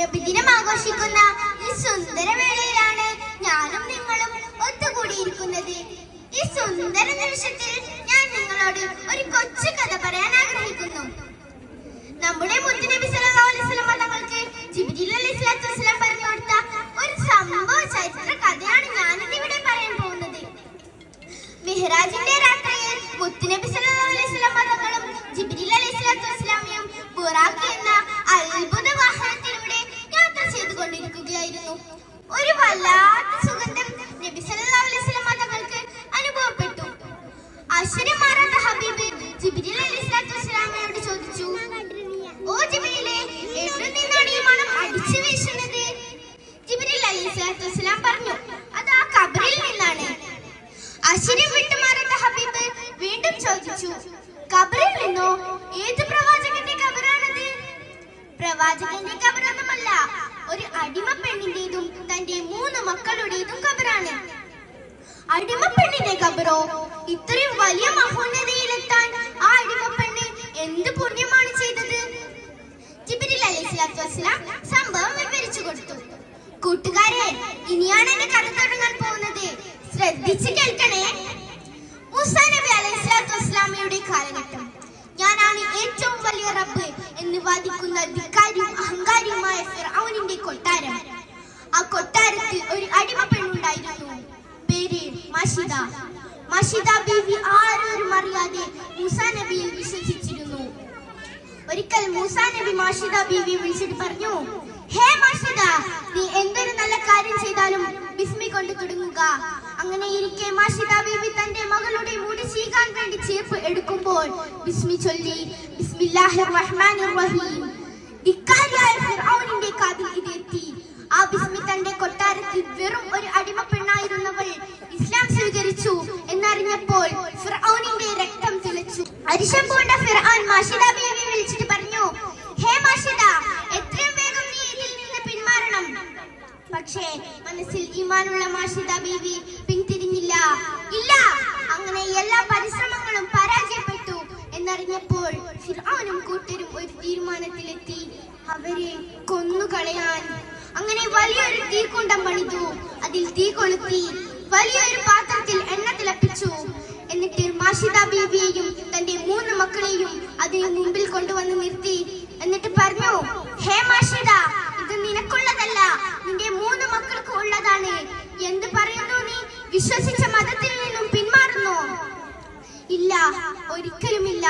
നബിദിനം ആഘോഷിക്കുന്ന ഈ സുന്ദര വേളയിലാണ് ഞാനും നിങ്ങളും ഒത്തുകൂടിയിരിക്കുന്നത്. ഈ സുന്ദര നിമിഷത്തിൽ ഞാൻ നിങ്ങളോട് ഒരു കൊച്ചു കഥ പറയാൻ ആഗ്രഹിക്കുന്നു. നമ്മുടെ മുത്തുനബി അലൈഹി തങ്ങൾക്ക് ജിബ്രീൽ അലൈഹി സ്വലാത്തു വസ്സലാം പറഞ്ഞു കൊടുത്ത ഒരു സംഭവ ചരിത്ര കഥയാണ് ഞാനിന്ന് ഇവിടെ പറയാൻ പോകുന്നത്. മിഹ്റാജിന്റെ രാത്രിയിൽ മുത്തുനബി വസല്ലം തങ്ങളും ജിബ്രീൽ അലൈഹി സ്വലാത്തു വസ്സലാമയും ബുറാഖ് ഒരു വല്ലാത്ത സുഗന്ധം നബി അലൈഹി വസല്ലം തങ്ങൾക്ക് അനുഭവപ്പെട്ടു. ആശ്ചര്യമാറാത്ത ഹബീബ് ജിബ്രീൽ അലൈഹി സ്വലാത്തു വസ്സലാമയോട് ചോദിച്ചു ഓ ജിബ്രീലെ എവിടെ നിന്നാണ് ഈ മണം അടിച്ചു വീശുന്നത്? ജിബ്രീൽ അലൈഹി സ്വലാത്തു വസ്സലാം പറഞ്ഞു അത് ആ കബറിൽ നിന്നാണ് ആശ്ചര്യം വിട്ടുമാറാത്ത ഹബീബ് വീണ്ടും ചോദിച്ചു കബറിൽ നിന്നോ? ഏത് പ്രവാചകന്റെ കബറാണത് പ്രവാചകന്റെ കബറൊന്നുമല്ല ഒരു അടിമ പെണ്ണിന്റേതും തന്റെ മൂന്ന് മക്കളുടേതും കബറാണ്. അടിമ പെണ്ണിന്റെ കബറോ? ഇത്രയും വലിയ മഹോന്നതയിലെത്താൻ ആ അടിമ പെണ്ണ് എന്ത് പുണ്യമാണ് ചെയ്തത്? സംഭവം വിവരിച്ചു കൊടുത്തു. കൂട്ടുകാരെ ഇനിയാണ് എന്റെ കഥ തുടങ്ങാൻ പോകുന്നത്. ശ്രദ്ധിച്ച് കേൾക്കണേ. ഞാനാണ് ഏറ്റവും വലിയ റബ്ബ് എന്ന് വാദിക്കുന്ന ധിക്കാരിയും അഹങ്കാരിയുമായ ഫിർഔനിന്റെ കൊട്ടാരം ആ കൊട്ടാരത്തിൽ ഒരു അടിമ പെണ്ണുണ്ടായിരുന്നു. പേര് മഷിദ. മഷിദ ബീവി ആരോരും അറിയാതെ മൂസ നബിയിൽ വിശ്വസിച്ചിരുന്നു. ഒരിക്കൽ മൂസ നബി മാഷിദ ബീവി വിളിച്ചിട്ട് പറഞ്ഞു ഹേ മാഷിദ നീ എന്തൊരു നല്ല കാര്യം ചെയ്താലും ബിസ്മി കൊണ്ട് തുടങ്ങുക. അങ്ങനെ ഇരിക്കെ മാഷിദ ബീവി തന്റെ മകളുടെ മുടി ചീകാൻ വേണ്ടി ചേർപ്പ് എടുക്കുമ്പോൾ ബിസ്മി ചൊല്ലി ബിസ്മില്ലാഹിർ റഹ്മാനിർ റഹീം ധിക്കാരിയായ ഫിർഔനിന്റെ കാതിൽ ഇതെത്തി ആ ബിസ്മി തന്റെ കൊട്ടാരത്തിൽ വെറും ഒരു അടിമ പെണ്ണായിരുന്നവൾ ഇസ്ലാം സ്വീകരിച്ചു എന്നറിഞ്ഞപ്പോൾ ഫിർഔനിന്റെ രക്തം തിളച്ചു പൂണ്ട മാഷിദ ബീവിയെ വിളിച്ചിട്ട് പറഞ്ഞു ഹേ മാഷിദ എത്രയും വേഗം നീ ഇതിൽ നിന്ന് പിന്മാറണം. പക്ഷേ മനസ്സിൽ ഈമാനുള്ള മാഷിദ ബീവി പിന്തിരിഞ്ഞില്ല. ഇല്ല അങ്ങനെ എല്ലാ പരിശ്രമങ്ങളും പരാജയപ്പെട്ടു എന്നറിഞ്ഞപ്പോൾ ഫിർഔനും കൂട്ടരും ഒരു തീരുമാനത്തിലെത്തി. അവരെ കൊന്നുകളയാൻ. അങ്ങനെ വലിയൊരു തീക്കുണ്ടം പണിതു. അതിൽ തീ കൊളുത്തി വലിയൊരു പാത്രത്തിൽ എണ്ണ തിളപ്പിച്ചു. എന്നിട്ട് മാഷിദ മക്കളെയും അതിന് മുമ്പിൽ കൊണ്ടുവന്ന് നിർത്തി. എന്നിട്ട് പറഞ്ഞു ഹേ മാഷിത ഇത് നിനക്കുള്ളതല്ല. നിന്റെ മൂന്ന് മക്കൾക്കും ഉള്ളതാണ്. എന്ത് പറയുന്നു നീ? വിശ്വസിച്ച മതത്തിൽ നിന്നും പിന്മാറുന്നു. ഇല്ല ഒരിക്കലുമില്ല.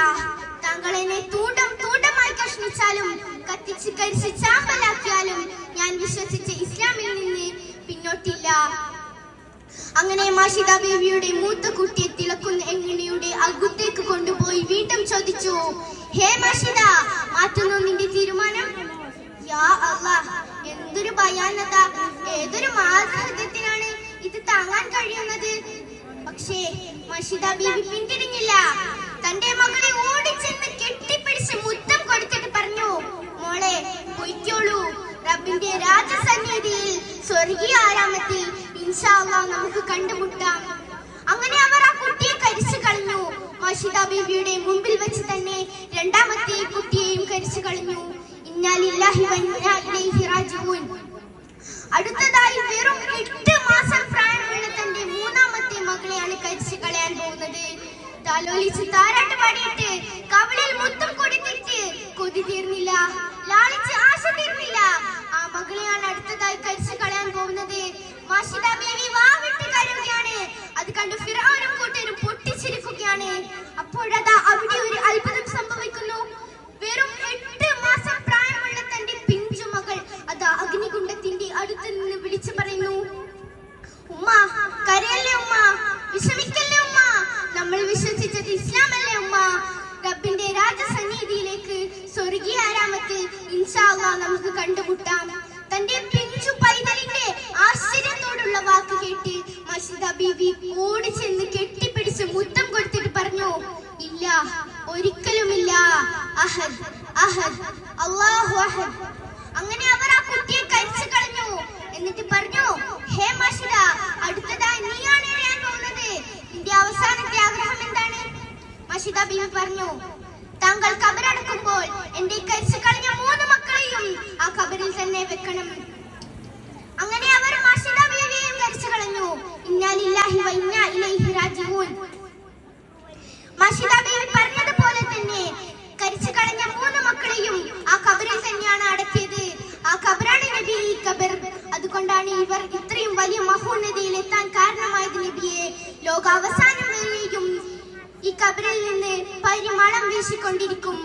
താങ്കൾ എന്നെ തൂണ്ടം തൂണ്ടമായി കഷ്ണിച്ചാലും കത്തിച്ച് കരിച്ച് ചാമ്പലാക്കിയാലും ഞാൻ വിശ്വസിച്ച ഇസ്ലാമിൽ നിന്ന് പിന്നോട്ടില്ല. മാഷിദ ബേബിയുടെ മൂത്ത കുട്ടിയെ തിളക്കുന്ന എങ്ങനെയുടെ അകുത്തേക്ക് കൊണ്ടുപോയി വീണ്ടും ചോദിച്ചു ഹേ മാഷിത മാറ്റുന്നു നിന്റെ തീരുമാനം? യാ അല്ലാഹ് എന്തൊരു ഭയാനത ഏതൊരു മാതൃഹൃദയത്തിനാണ് ഇത് താങ്ങാൻ കഴിയുന്നത്? പക്ഷേ മഷിത ബീവി പിന്തിരിഞ്ഞില്ല. തന്റെ മകളെ ഓടിച്ചെന്ന് കെട്ടിപ്പിടിച്ച് മുത്തം കൊടുത്തിട്ട് പറഞ്ഞു മോളെ പൊയ്ക്കോളൂ. റബ്ബിന്റെ രാജസന്നിധിയിൽ സ്വർഗീയ ആരാമത്തിൽ ഇൻഷാ അല്ലാഹ് നമുക്ക് കണ്ടുമുട്ടാം. അങ്ങനെ അവർ ആ കുട്ടിയെ കരിച്ചു കളഞ്ഞു. മഷിദ ബീവിയുടെ മുമ്പിൽ വെച്ച് തന്നെ രണ്ടാമത്തെ കുട്ടിയെയും കരിച്ചു കളഞ്ഞു. അടുത്തതായി വെറും എട്ട് മാസം പ്രായമുള്ള തന്റെ മൂന്നാമത്തെ മകളെയാണ് കരിച്ചു കളയാൻ പോകുന്നത്. താലോലിച്ച് താരാട്ട് പാടിയിട്ട് വിഷമിക്കല്ലേ ഉമ്മ? നമ്മൾ വിശ്വസിച്ചത് ഇസ്ലാമല്ലേ ഉമ്മ? റബ്ബിന്റെ രാജസന്നിധിയിലേക്ക് സ്വർഗീയ ആരാമത്തിൽ ഇൻഷാ അല്ലാഹ് നമുക്ക് കണ്ടുമുട്ടാം. തന്റെ പിഞ്ചു പൈതലിന്റെ ആശ്ചര്യത്തോടുള്ള വാക്ക് കേട്ട് മഷിദ ബീവി ഓടി ചെന്ന് കെട്ടിപ്പിടിച്ച് മുത്തം കൊടുത്തിട്ട് പറഞ്ഞു ഇല്ല ഒരിക്കലുമില്ല. അഹദ് അഹദ് അല്ലാഹു അഹദ്. അങ്ങനെ അവർ ആ കുട്ടിയെ കരിച്ചു കളഞ്ഞു. എന്നിട്ട് പറഞ്ഞു ഹേ മഷിദ അടുത്തതായി നീയാണ് അവസാനത്തെ ആഗ്രഹം എന്താണ്? മഷിദ ബീവി പറഞ്ഞു താങ്കൾ കബറടക്കുമ്പോൾ എന്റെ കരിച്ചു കളഞ്ഞ മൂന്ന് മക്കളെയും ആ കബറിൽ തന്നെ വെക്കണം. അങ്ങനെ അവർ മഷിദ ബീവിയെയും കരിച്ചു കളഞ്ഞു. ഇന്നാലില്ലാഹി വ ഇന്നാ ഇലൈഹി റാജിഊൻ മാഷിദ ബീവി പറഞ്ഞതുപോലെ തന്നെ കരിച്ചു കളഞ്ഞ മൂന്ന് മക്കളെയും ആ കബറിൽ തന്നെയാണ് അടക്കിയത് ആ കബറാണ് നബി ഈ കബർ അതുകൊണ്ടാണ് ഇവർ ഇത്രയും വലിയ മഹോന്നതയിൽ എത്താൻ കാരണമായത് നബിയെ. ലോകാവസാനം വരെയും ഈ കബറിൽ നിന്ന് പരിമളം വീശിക്കൊണ്ടിരിക്കും.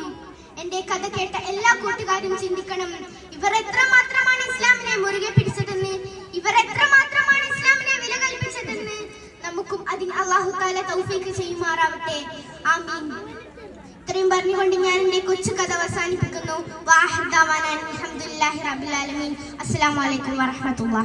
എന്റെ കഥ കേട്ട എല്ലാ കൂട്ടുകാരും ചിന്തിക്കണം ഇവർ എത്രമാത്രമാണ് ഇസ്ലാമിനെ മുറുകെ പിടിച്ചതെന്ന് ഇവർ എത്രമാത്രമാണ് ഇസ്ലാമിനെ വില കൽപ്പിച്ചതെന്ന്. നമുക്കും അതിന് അള്ളാഹു താല തൗഫീക്ക് ചെയ്യുമാറാവട്ടെ. ആമീൻ. ഇത്രയും പറഞ്ഞുകൊണ്ട് ഞാൻ എന്റെ കൊച്ചു കഥ അവസാനിപ്പിക്കുന്നു. വാഹിദാവാനാൻ അൽഹംദുലില്ലാഹി റബ്ബിൽ ആലമീൻ. അസ്സലാമു അലൈക്കും വറഹ്മത്തുള്ളാഹി